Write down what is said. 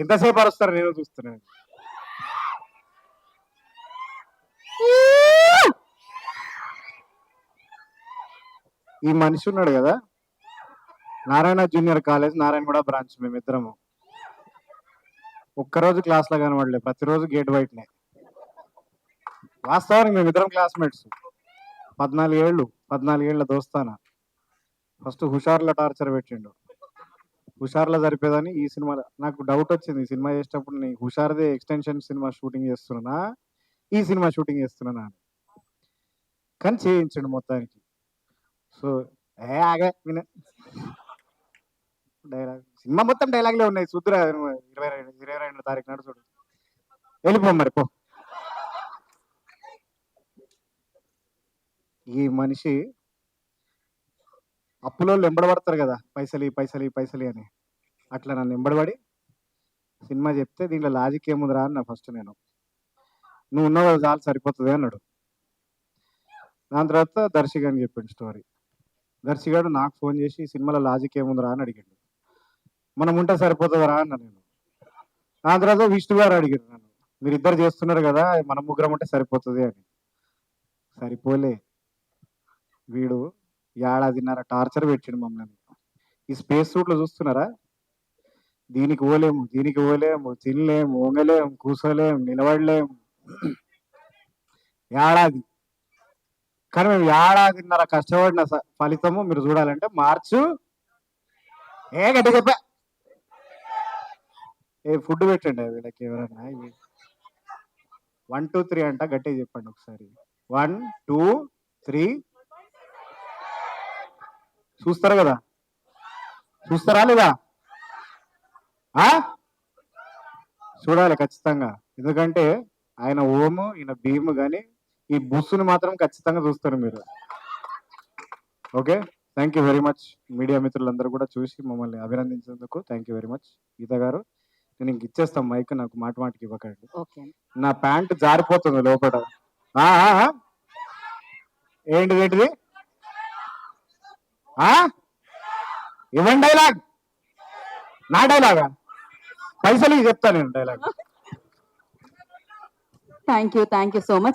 ఎంతసేపు అరుస్తారు నేను చూస్తున్నాను ఈ మనిషి ఉన్నాడు కదా. Narayana junior college Narayanguda branch మేమిద్దరము. ఒక్కరోజు క్లాస్లో కనబడలేదు ప్రతిరోజు గేట్ బయటనే వాస్తవానికి మేమిద్దరం క్లాస్మేట్స్. పద్నాలుగేళ్ళు పద్నాలుగేళ్ళ దోస్తాన. ఫస్ట్ హుషార్లో టార్చర్ పెట్టిండు. హుషార్లో సరిపోదని ఈ సినిమా నాకు డౌట్ వచ్చింది. ఈ సినిమా చేసేటప్పుడు నేను హుషార్దే ఎక్స్టెన్షన్ సినిమా షూటింగ్ చేస్తున్నా ఈ సినిమా షూటింగ్ చేస్తున్నానా అని. కానీ చేయించండి మొత్తానికి. సో ఏ ఆగే విన. డైలాగ్ సినిమా మొత్తం డైలాగ్లే ఉన్నాయి. చూద్దురా ఇరవై రెండు ఇరవై రెండు తారీఖు నాడు చూడు. వెళ్ళిపో మరి పో. ఈ మనిషి అప్పులో వెంబడబడతారు కదా పైసలు పైసలి పైసలు అని. అట్లా నన్ను వెంబడబడి సినిమా చెప్తే దీంట్లో లాజిక్ ఏముందిరా అన్న ఫస్ట్ నేను. నువ్వు ఉన్నావు కదా చాలు సరిపోతుంది అన్నాడు. దాని తర్వాత దర్శిగాని అని చెప్పాడు స్టోరీ దర్శిగాడు నాకు ఫోన్ చేసి సినిమాలో లాజిక్ ఏముందిరా అని అడిగాడు. మనం ఉంటే సరిపోతుందిరా అన్న నేను. దాని తర్వాత విష్ణు గారు అడిగాడు నన్ను. మీరు ఇద్దరు చేస్తున్నారు కదా మనం ముగ్గురం ఉంటే సరిపోతుంది అని. సరిపోలే. వీడు ఏడాదిన్నర టార్చర్ పెట్టిండు మమ్మల్ని. ఈ స్పేస్ సూట్లు చూస్తున్నారా? దీనికి పోలేము దీనికి పోలేము తినలేము వంగలేము కూర్చోలేము నిలబడలేము. ఏడాది. కానీ మేము ఏడాదిన్నర కష్టపడిన స- ఫలితము మీరు చూడాలంటే మార్చు. ఏ గడ్డ చెప్పా ఏ ఫుడ్ పెట్టండి వీళ్ళకి ఎవరన్నా. వన్ టూ త్రీ అంట గట్టిగా చెప్పండి ఒకసారి. వన్ టూ త్రీ చూస్తారా కదా? చూస్తారా లేదా? చూడాలి ఖచ్చితంగా. ఎందుకంటే ఆయన ఓము ఈయన భీము కానీ ఈ బుస్సుని మాత్రం ఖచ్చితంగా చూస్తారు మీరు. Okay? Thank you very much media మిత్రులందరూ కూడా చూసి మమ్మల్ని అభినందించినందుకు thank you very much Geetha గారు నేను ఇంక ఇచ్చేస్తాను మైక్ నాకు మాట మాటకి ఇవ్వకండి. నా ప్యాంట్ జారిపోతుంది లోపల? ఏంటిది ఏంటిది? ఇవ్వండి డైలాగ్ నా డైలాగా పైసలు చెప్తాను నేను dialogue thank you thank you so much